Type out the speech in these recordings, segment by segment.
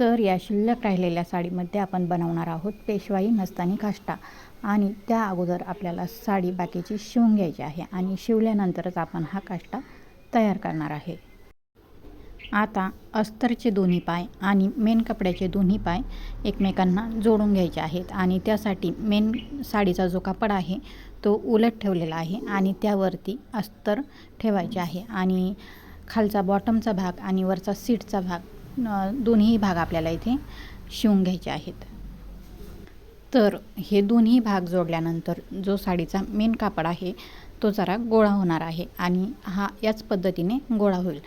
तर या शिल्लक राहिलेल्या साडीमध्ये आपण बनवणार आहोत पेशवाई मस्तानी काष्टा. आणि त्या अगोदर आपल्याला साडी बाकीची शिवून घ्यायची आहे आणि शिवल्यानंतरच आपण हा काष्टा तयार करणार आहे. आता अस्तरचे दोन्ही पाय आणि मेन कपड्याचे दोन्ही पाय एकमेकांना जोडून घ्यायचे आहेत आणि त्यासाठी मेन साडीचा जो कापड आहे तो उलट ठेवलेला आहे आणि त्यावरती अस्तर ठेवायचे आहे. आणि खालचा बॉटमचा भाग आणि वरचा सीटचा भाग दोन्ही भाग आपल्याला इथे शिवून घ्यायचे आहेत. तर हे दोन्ही भाग जोडल्यानंतर जो साडीचा मेन कापड आहे तो जरा गोळा होणार आहे आणि हा याच पद्धतीने गोळा होईल.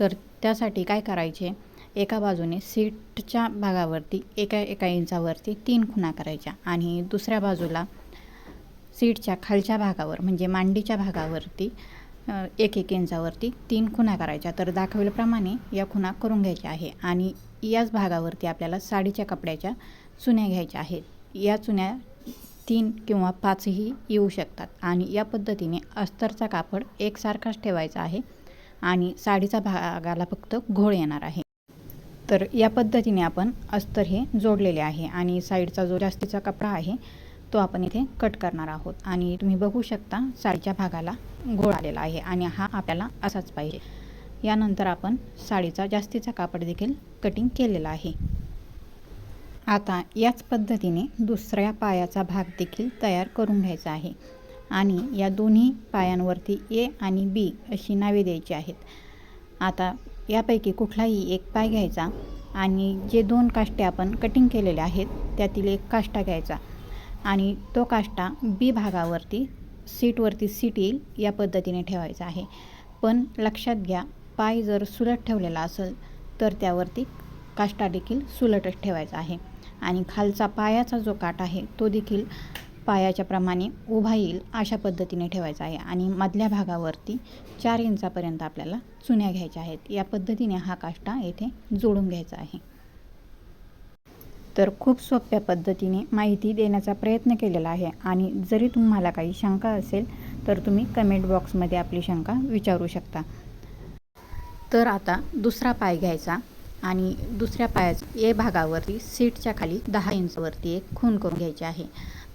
तर त्यासाठी काय करायचे एका बाजूने सीटच्या भागावरती एका एका इंचावरती तीन खुणा करायच्या आणि दुसऱ्या बाजूला सीटच्या खालच्या भागावर म्हणजे मांडीच्या भागावरती एक एक इंचावरती तीन खुणा करायच्या. तर दाखवल्याप्रमाणे या खुणा करून घ्यायच्या आहे. आणि याच भागावरती आपल्याला साडीच्या कपड्याच्या चुन्या घ्यायच्या आहेत. या चुन्या तीन किंवा पाचही येऊ शकतात. आणि या पद्धतीने अस्तरचा कापड एकसारखाच ठेवायचा आहे. आणि साडीचा भागाला फक्त घोळ येणार आहे. तर या पद्धतीने आपण अस्तर हे जोडलेले आहे. आणि साईडचा जो जास्तीचा कपडा आहे तो आपण इथे कट करणार आहोत. आणि तुम्ही बघू शकता साडीच्या भागाला घोळ आलेला आहे आणि हा आपल्याला असाच पाहिजे. यानंतर आपण साडीचा जास्तीचा कापड देखील कटिंग केलेला आहे. आता याच पद्धतीने दुसऱ्या पायाचा भाग देखील तयार करून घ्यायचा आहे आणि या दोन्ही पायांवरती ए आणि बी अशी नावे द्यायची आहेत. आता यापैकी कुठलाही एक पाय घ्यायचा आणि जे दोन काष्टे आपण कटिंग केलेले आहेत त्यातील एक काष्टा घ्यायचा आणि तो काष्टा बी भागावरती सीटवरती सीट येईल या पद्धतीने ठेवायचं आहे. पण लक्षात घ्या पाय जर सुलट ठेवलेला असेल तर त्यावरती काष्टा देखील सुलटच ठेवायचा आहे. आणि खालचा पायाचा जो काठ आहे तो देखील पायाच्या प्रमाणे उभा येईल अशा पद्धतीने ठेवायचा आहे. आणि मधल्या भागावरती चार इंचापर्यंत आपल्याला चुन्या घ्यायच्या आहेत. या पद्धतीने हा काष्टा येथे जोडून घ्यायचा आहे. तर खूप सोप्या पद्धतीने माहिती देण्याचा प्रयत्न केलेला आहे. आणि जरी तुम्हाला काही शंका असेल तर तुम्ही कमेंट बॉक्समध्ये आपली शंका विचारू शकता. तर आता दुसरा पाय घ्यायचा आणि दुसऱ्या पायाचा ए भागावरती सीटच्या खाली दहा इंचवरती एक खून करून घ्यायची आहे.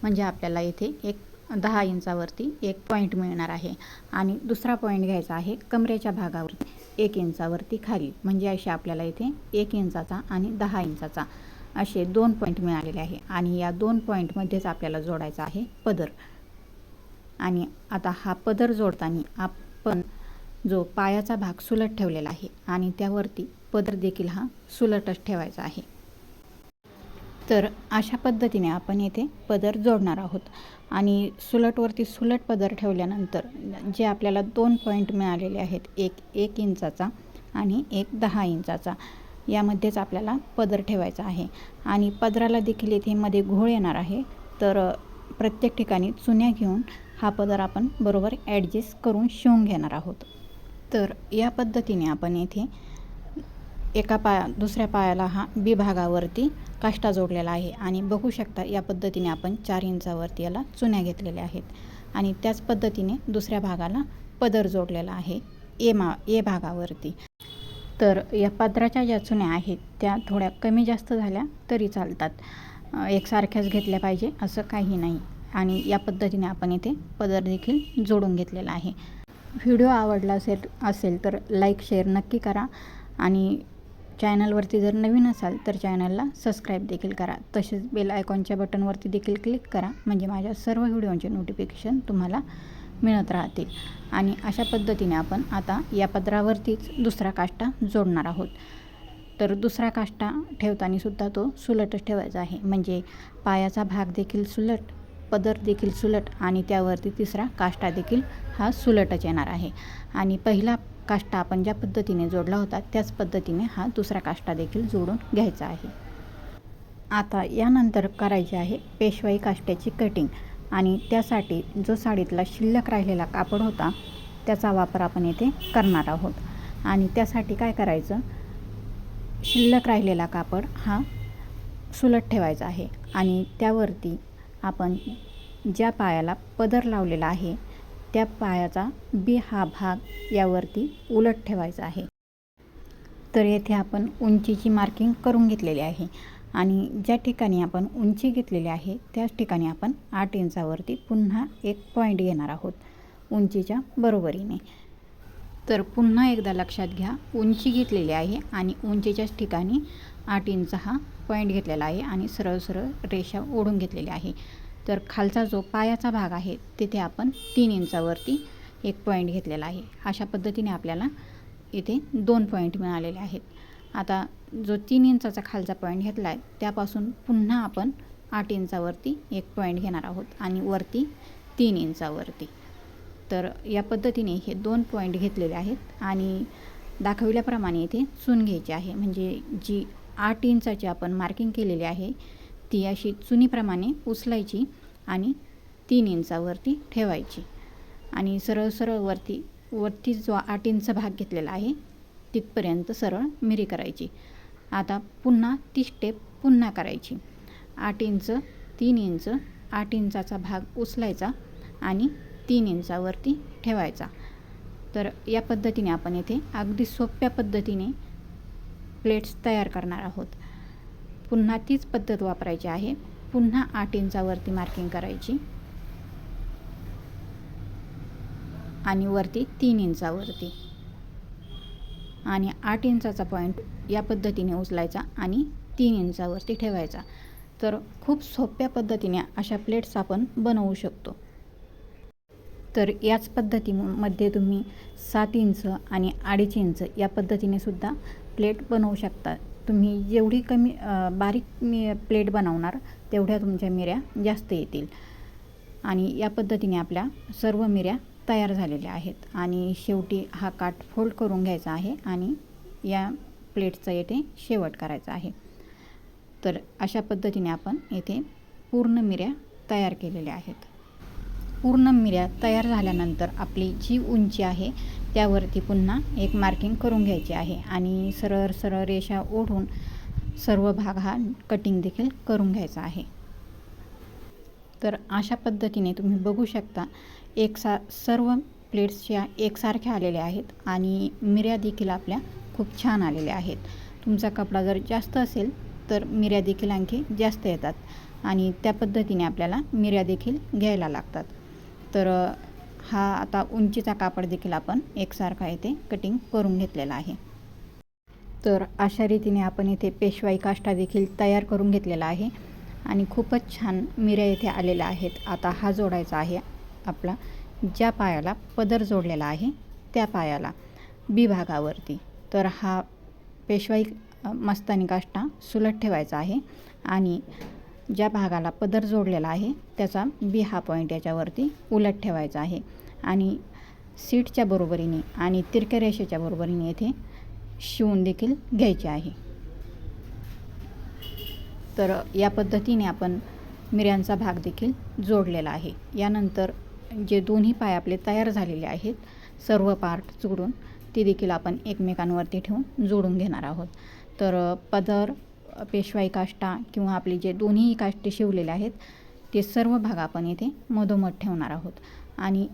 म्हणजे आपल्याला इथे एक दहा इंचावरती एक पॉईंट मिळणार आहे. आणि दुसरा पॉईंट घ्यायचा आहे कमरेच्या भागावरती एक इंचावरती खाली. म्हणजे अशी आपल्याला इथे एक इंचाचा आणि दहा इंचाचा असे दोन पॉईंट मिळालेले आहे. आणि या दोन पॉईंटमध्येच आपल्याला जोडायचा आहे पदर. आणि आता हा पदर जोडताना आपण जो पायाचा भाग सुलट ठेवलेला आहे आणि त्यावरती पदर देखील हा सुलटच ठेवायचा आहे. तर अशा पद्धतीने आपण येथे पदर जोडणार आहोत. आणि सुलटवरती सुलट पदर ठेवल्यानंतर जे आपल्याला दोन पॉईंट मिळालेले आहेत एक एक इंचाचा आणि एक दहा इंचाचा यामध्येच आपल्याला पदर ठेवायचा आहे. आणि पदराला देखील येथे मध्ये घोळ येणार आहे. तर प्रत्येक ठिकाणी चुन्या घेऊन हा पदर आपण बरोबर ॲडजस्ट करून शिवून घेणार आहोत. तर या पद्धतीने आपण येथे एका पाया दुसऱ्या पायाला हा बी भागावरती काष्टा जोडलेला आहे. आणि बघू शकता या पद्धतीने आपण चार इंचावरती याला चुन्या घेतलेल्या आहेत. आणि त्याच पद्धतीने दुसऱ्या भागाला पदर जोडलेला आहे. ए मा ए भागावरती. तर या पात्राच्या ज्या चुन्या आहेत त्या थोड्या कमी जास्त झाल्या तरी चालतात. एकसारख्याच घेतल्या पाहिजे असं काही नाही. आणि या पद्धतीने आपण इथे पदर देखील जोडून घेतलेला आहे. व्हिडिओ आवडला असेल असेल तर लाईक शेअर नक्की करा. आणि चॅनलवरती जर नवीन असाल तर चॅनलला सबस्क्राईब देखील करा. तसेच बेल आयकॉनच्या बटनवरती देखील क्लिक करा. म्हणजे माझ्या सर्व व्हिडिओंचे नोटिफिकेशन तुम्हाला मिळत राहतील. आणि अशा पद्धतीने आपण आता या पदरावरतीच दुसरा काष्टा जोडणार आहोत. तर दुसरा काष्टा ठेवताना सुद्धा तो सुलटच ठेवायचा आहे. म्हणजे पायाचा भाग देखील सुलट पदर देखील सुलट आणि त्यावरती तिसरा काष्टा देखील हा सुलटच येणार आहे. आणि पहिला काष्टा आपण ज्या पद्धतीने जोडला होता त्याच पद्धतीने हा दुसरा काष्टा देखील जोडून घ्यायचा आहे. आता यानंतर करायची आहे पेशवाई काष्ट्याची कटिंग. आणि त्यासाठी जो साडीतला शिल्लक राहिलेला कापड होता त्याचा वापर आपण येथे करणार आहोत. आणि त्यासाठी काय करायचं? शिल्लक राहिलेला कापड हा सुलट ठेवायचा आहे आणि त्यावरती आपण ज्या पायाला पदर लावलेला आहे त्या पायाचा बी हा भाग यावरती उलट ठेवायचा आहे. तर येथे आपण उंचीची मार्किंग करून घेतलेली आहे. आणि ज्या ठिकाणी आपण उंची घेतलेली आहे त्याच ठिकाणी आपण आठ इंचावरती पुन्हा एक पॉईंट घेणार आहोत उंचीच्या बरोबरीने. तर पुन्हा एकदा लक्षात घ्या उंची घेतलेली आहे आणि उंचीच्याच ठिकाणी आठ इंच हा पॉईंट घेतलेला आहे आणि सरळ सरळ रेषा ओढून घेतलेली आहे. तर खालचा जो पायाचा भाग आहे तिथे आपण तीन इंचावरती एक पॉईंट घेतलेला आहे. अशा पद्धतीने आपल्याला इथे दोन पॉईंट मिळालेले आहेत. आता जो तीन इंचाचा खालचा पॉईंट घेतला आहे त्यापासून पुन्हा आपण आठ इंचावरती एक पॉईंट घेणार आहोत आणि वरती तीन इंचावरती. तर या पद्धतीने हे दोन पॉईंट घेतलेले आहेत आणि दाखविल्याप्रमाणे इथे चून घ्यायची आहे. म्हणजे जी आठ इंचाची आपण मार्किंग केलेली आहे ती अशी चुनीप्रमाणे उचलायची आणि तीन इंचावरती ठेवायची. आणि सरळ सरळ वरती वरती जो आठ इंच भाग घेतलेला आहे तिथपर्यंत सरळ मिरी करायची. आता पुन्हा ती स्टेप पुन्हा करायची. आठ इंच तीन इंच आठ इंचाचा भाग उचलायचा आणि तीन इंचावरती ठेवायचा. तर या पद्धतीने आपण येथे अगदी सोप्या पद्धतीने प्लेट्स तयार करणार आहोत. पुन्हा तीच पद्धत वापरायची आहे. पुन्हा आठ इंचावरती मार्किंग करायची. आणि वरती तीन इंचावरती. आणि आठ इंचाचा पॉईंट या पद्धतीने उचलायचा आणि तीन इंचावरती ठेवायचा. तर खूप सोप्या पद्धतीने अशा प्लेट्स आपण बनवू शकतो. तर याच पद्धतीमध्ये तुम्ही सात इंच आणि अडीच इंच या पद्धतीने सुद्धा प्लेट बनवू शकता. तुम्ही जेवढी कमी बारीक मी प्लेट बनवणार तेवढ्या तुमच्या मिऱ्या जास्त येतील. आणि या पद्धतीने आपल्या सर्व मिऱ्या तयार झालेले आहेत. आणि शेवटी हा काठ फोल्ड करून घ्यायचा आहे आणि या प्लेटचा येथे शेवट करायचा आहे. तर अशा पद्धतीने आपण येथे पूर्ण मिऱ्या तयार केलेल्या आहेत. पूर्ण मिऱ्या तयार झाल्यानंतर आपली जी उंची आहे त्यावरती पुन्हा एक मार्किंग करून घ्यायची आहे आणि सरळ सरळ रेषा ओढून सर्व भाग हा कटिंग देखील करून घ्यायचा आहे. तर अशा पद्धतीने तुम्ही बघू शकता एक सा सर्व प्लेट्सच्या एकसारख्या आलेल्या आहेत आणि मिऱ्या देखील आपल्या खूप छान आलेल्या आहेत. तुमचा कपडा जर जास्त असेल तर मिऱ्या देखील आणखी जास्त येतात आणि त्या पद्धतीने आपल्याला मिऱ्या देखील घ्यायला लागतात. तर हा आता उंचीचा कापड देखील आपण एकसारखा येथे कटिंग करून घेतलेला आहे. तर अशा रीतीने आपण इथे पेशवाई काष्टा देखील तयार करून घेतलेला आहे. आणि खूपच छान मिऱ्या इथे आलेल्या आहेत. आता हा जोडायचा आहे आपला. ज्या पायाला पदर जोडलेला आहे त्या पायाला बी भागावरती. तर हा पेशवाई मस्तानी काष्टा सुलट ठेवायचा आहे आणि ज्या भागाला पदर जोडलेला आहे त्याचा बी हा पॉईंट याच्यावरती उलट ठेवायचा आहे. आणि सीटच्या बरोबरीने आणि तिरक्या रेषेच्या बरोबरीने येथे शिवून देखील घ्यायचे आहे. तर या पद्धतीने आपण मिऱ्यांचा भाग देखील जोडलेला आहे. यानंतर जे दोन्ही पाय आपले तयार झालेले आहेत सर्व पार्ट जोडून ते देखील आपण एकमेकांवरती ठेवून जोडून घेणार आहोत. तर पदर पेशवाई काष्टा किंवा आपले जे दोन्ही काष्टे शिवलेले आहेत ते सर्व भाग आपण इथे मधोमध ठेवणार आहोत. आणि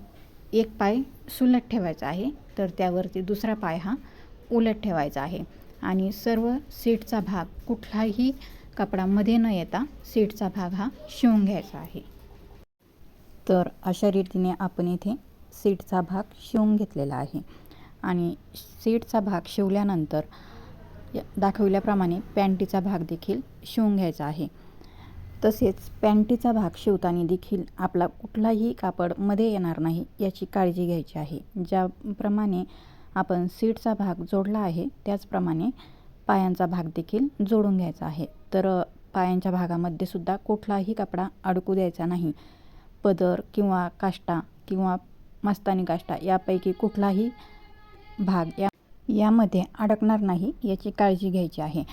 एक पाय सुलट ठेवायचा आहे तर त्यावरती दुसरा पाय हा उलट ठेवायचा आहे. आणि सर्व सीटचा भाग कुठलाही कपडामध्ये न येता सीटचा भाग हा शिवून घ्यायचा आहे. तर अशा रीतीने आपण इथे सीटचा भाग शिवून घेतलेला आहे. आणि सीटचा भाग शिवल्यानंतर दाखवल्याप्रमाणे पॅन्टीचा भाग देखील शिवून घ्यायचा आहे. तसेच पॅन्टीचा भाग शिवताना देखील आपला कुठलाही कापडमध्ये येणार नाही याची काळजी घ्यायची आहे. ज्याप्रमाणे आपण सीटचा भाग जोडला आहे त्याचप्रमाणे पायांचा भाग देखील जोडून घ्यायचा आहे. तर पायांच्या भागामध्ये सुद्धा कुठलाही कपडा अडकू द्यायचा नाही. पदर किंवा काष्टा किंवा मस्तानी काष्टा यापैकी कुठलाही भाग या यामध्ये अडकणार नाही याची काळजी घ्यायची आहे.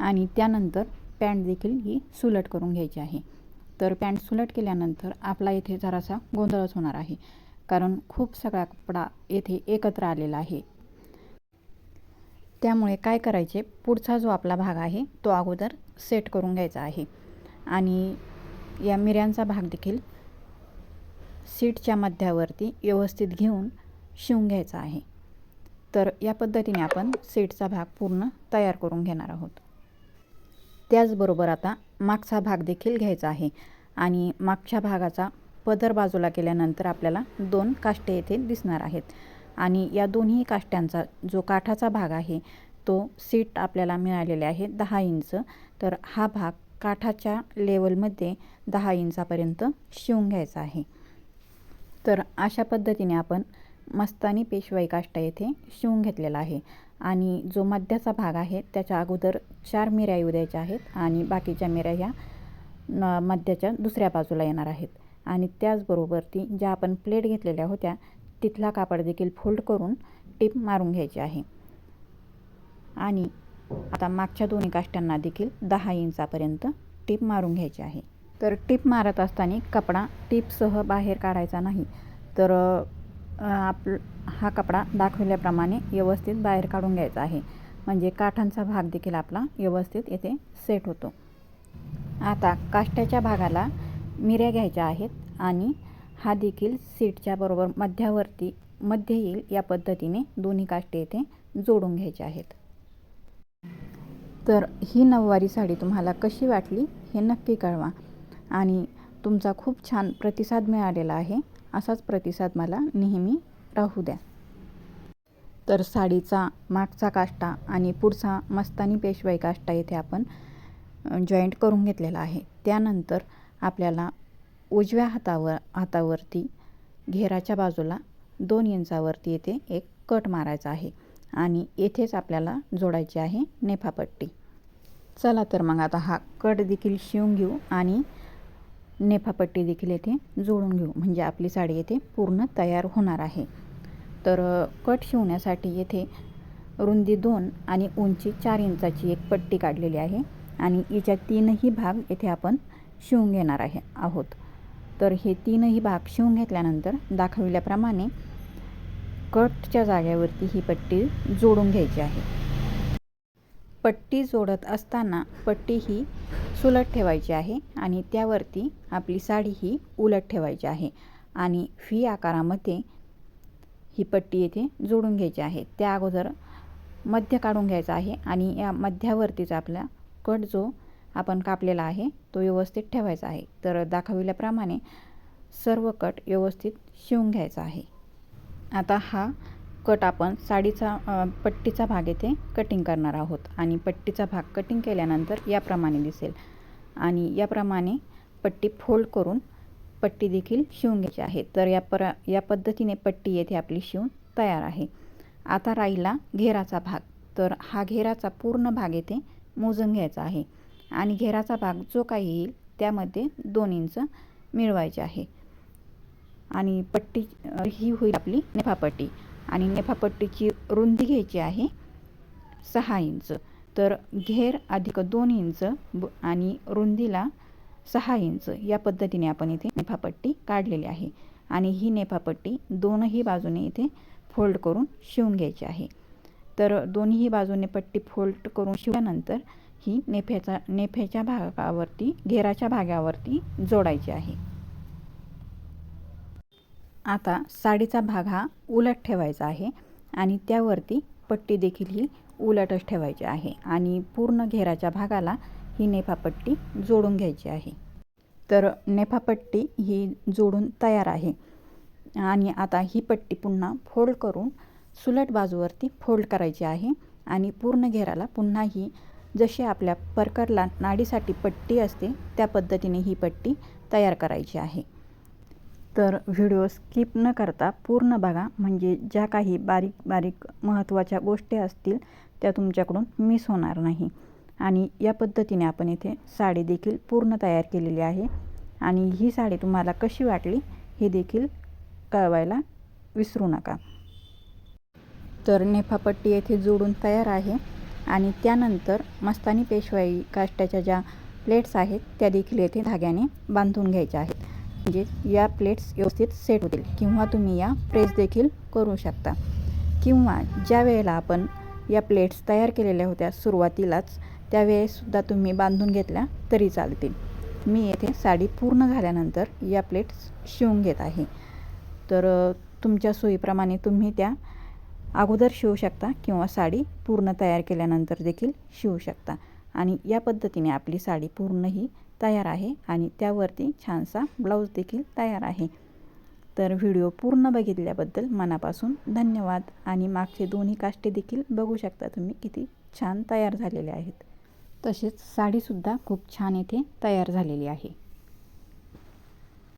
आणि त्यानंतर पॅन्ट देखील ही सुलट करून घ्यायची आहे. तर पॅन्ट सुलट केल्यानंतर आपला इथे जरासा गोंधळच होणार आहे. कारण खूप सगळा कपडा येथे एकत्र आलेला आहे. त्यामुळे काय करायचे? पुढचा जो आपला भाग आहे तो अगोदर सेट करून घ्यायचा आहे. आणि या मिऱ्यांचा भाग देखील सीटच्या मध्यावरती व्यवस्थित घेऊन शिवून घ्यायचा आहे. तर या पद्धतीने आपण सीटचा भाग पूर्ण तयार करून घेणार आहोत. त्याचबरोबर आता मागचा भाग देखील घ्यायचा आहे. आणि मागच्या भागाचा पदर बाजूला केल्यानंतर आपल्याला दोन काष्टे येथे दिसणार आहेत. आणि या दोन्ही काष्ट्यांचा जो काठाचा भाग आहे तो सीट आपल्याला मिळालेले आहे दहा इंच. तर हा भाग काठाच्या लेवलमध्ये दहा इंचापर्यंत शिवून घ्यायचा आहे. तर अशा पद्धतीने आपण मस्तानी पेशवाई काष्टा येथे शिवून घेतलेला आहे. आणि जो मध्याचा भाग आहे त्याच्या अगोदर चार मिऱ्या येऊ द्यायच्या आहेत आणि बाकीच्या मिऱ्या ह्या न मध्याच्या दुसऱ्या बाजूला येणार आहेत. आणि त्याचबरोबर ती ज्या आपण प्लेट घेतलेल्या होत्या तिथला कापड देखील फोल्ड करून टिप मारून घ्यायची आहे. आणि आता मागच्या दोन्ही काष्ट्यांना देखील दहा इंचापर्यंत टिप मारून घ्यायची आहे. तर टिप मारत असताना कपडा टिपसह बाहेर काढायचा नाही. तर आप हा कपडा दाखवल्याप्रमाणे व्यवस्थित बाहेर काढून घ्यायचा आहे. म्हणजे काठांचा भाग देखील आपला व्यवस्थित येथे सेट होतो. आता काष्ट्याच्या भागाला मिऱ्या घ्यायच्या आहेत आणि हा देखील सीटच्या बरोबर मध्यावरती मध्ये येईल या पद्धतीने दोन्ही काष्टे येथे जोडून घ्यायचे आहेत. तर ही नऊवारी साडी तुम्हाला कशी वाटली हे नक्की कळवा आणि तुमचा खूप छान प्रतिसाद मिळालेला आहे असाच प्रतिसाद मला नेहमी राहू द्या. तर साडीचा मागचा काष्टा आणि पुढचा मस्तानी पेशवाई काष्टा येथे आपण जॉईंट करून घेतलेला आहे. त्यानंतर आपल्याला उजव्या हातावर हातावरती घेराच्या बाजूला दोन इंचावरती येथे एक कट मारायचा आहे आणि येथेच आपल्याला जोडायची आहे नेफापट्टी चला तर मग आता हा कट देखील शिवून घेऊ आणि नेफापट्टी देखील येथे जोडून घेऊ. म्हणजे आपली साडी येथे पूर्ण तयार होणार आहे. तर कट शिवण्यासाठी येथे रुंदी दोन आणि उंची चार इंचाची एक पट्टी काढलेली आहे आणि हिच्या तीनही भाग येथे आपण शिवून घेणार आहे आहोत. तर हे तीनही भाग शिवून घेतल्यानंतर दाखविल्याप्रमाणे कटच्या जाग्यावरती ही पट्टी जोडून घ्यायची आहे. पट्टी जोडत असताना पट्टी ही सुलट ठेवायची आहे आणि त्यावरती आपली साडी ही उलट ठेवायची आहे आणि फी आकारामध्ये ही पट्टी येथे जोडून घ्यायची आहे. त्या अगोदर मध्य काढून घ्यायचा आहे आणि या मध्यावरतीच आपला कट जो आपण कापलेला आहे तो व्यवस्थित ठेवायचा आहे. तर दाखविल्याप्रमाणे सर्व कट व्यवस्थित शिवून घ्यायचा आहे. आता हा कट आपण साडीचा पट्टीचा भाग येथे कटिंग करणार आहोत आणि पट्टीचा भाग कटिंग केल्यानंतर याप्रमाणे दिसेल. आणि याप्रमाणे पट्टी फोल्ड करून पट्टी देखील शिवून घ्यायची आहे. तर या पर या पद्धतीने पट्टी येथे आपली शिवून तयार आहे. आता राहिला घेराचा भाग. तर हा घेराचा पूर्ण भाग येथे मोजून घ्यायचा आहे. आणि घेराचा भाग जो काही येईल त्यामध्ये दोन इंच मिळवायचे आहे. आणि पट्टी ही होईल आपली नेफापट्टी. आणि नेफापट्टीची रुंदी घ्यायची आहे सहा इंच. तर घेर अधिक दोन इंच आणि रुंदीला सहा इंच. या पद्धतीने आपण इथे नेफापट्टी काढलेली आहे. आणि ही नेफापट्टी दोनही बाजूने इथे फोल्ड करून शिवून घ्यायची आहे. तर दोन्ही बाजूने पट्टी फोल्ड करून शिवल्यानंतर ही नेफ्याचा नेफ्याच्या भागावरती घेराच्या भागावरती जोडायची आहे. आता साडीचा भाग हा उलट ठेवायचा आहे आणि त्यावरती पट्टी देखील ही उलटच ठेवायची आहे आणि पूर्ण घेराच्या भागाला ही नेफापट्टी जोडून घ्यायची आहे. तर नेफापट्टी ही जोडून तयार आहे आणि आता ही पट्टी पुन्हा फोल्ड करून सुलट बाजूवरती फोल्ड करायची आहे आणि पूर्ण घेराला पुन्हा ही जशी आपल्या परकरला नाडीसाठी पट्टी असते त्या पद्धतीने ही पट्टी तयार करायची आहे. तर व्हिडिओ स्किप न करता पूर्ण बघा. म्हणजे ज्या काही बारीक बारीक महत्त्वाच्या गोष्टी असतील त्या तुमच्याकडून मिस होणार नाही. आणि या पद्धतीने आपण इथे साडी देखील पूर्ण तयार केलेली आहे. आणि ही साडी तुम्हाला कशी वाटली हे देखील कळवायला विसरू नका. तर नेफापट्टी येथे जोडून तयार आहे. आणि त्यानंतर मस्तानी पेशवाई काष्टाच्या ज्या प्लेट्स आहेत त्या देखील येथे धाग्याने बांधून घ्यायच्या आहेत. म्हणजे या प्लेट्स व्यवस्थित सेट होतील किंवा तुम्ही या प्रेस देखील करू शकता. किंवा ज्या वेळेला आपण या प्लेट्स तयार केलेल्या होत्या सुरुवातीलाच त्यावेळेससुद्धा तुम्ही बांधून घेतल्या तरी चालतील. मी येथे साडी पूर्ण झाल्यानंतर या प्लेट्स शिवून घेत आहे. तर तुमच्या सोयीप्रमाणे तुम्ही त्या अगोदर शिवू शकता किंवा साडी पूर्ण तयार केल्यानंतर देखील शिवू शकता. आणि या पद्धतीने आपली साडी पूर्णही तयार आहे आणि त्यावरती छानसा ब्लाऊज देखील तयार आहे. तर व्हिडिओ पूर्ण बघितल्याबद्दल मनापासून धन्यवाद. आणि मागचे दोन्ही काष्टे देखील बघू शकता तुम्ही किती छान तयार झालेले आहेत. तसेच साडीसुद्धा खूप छान इथे तयार झालेली आहे.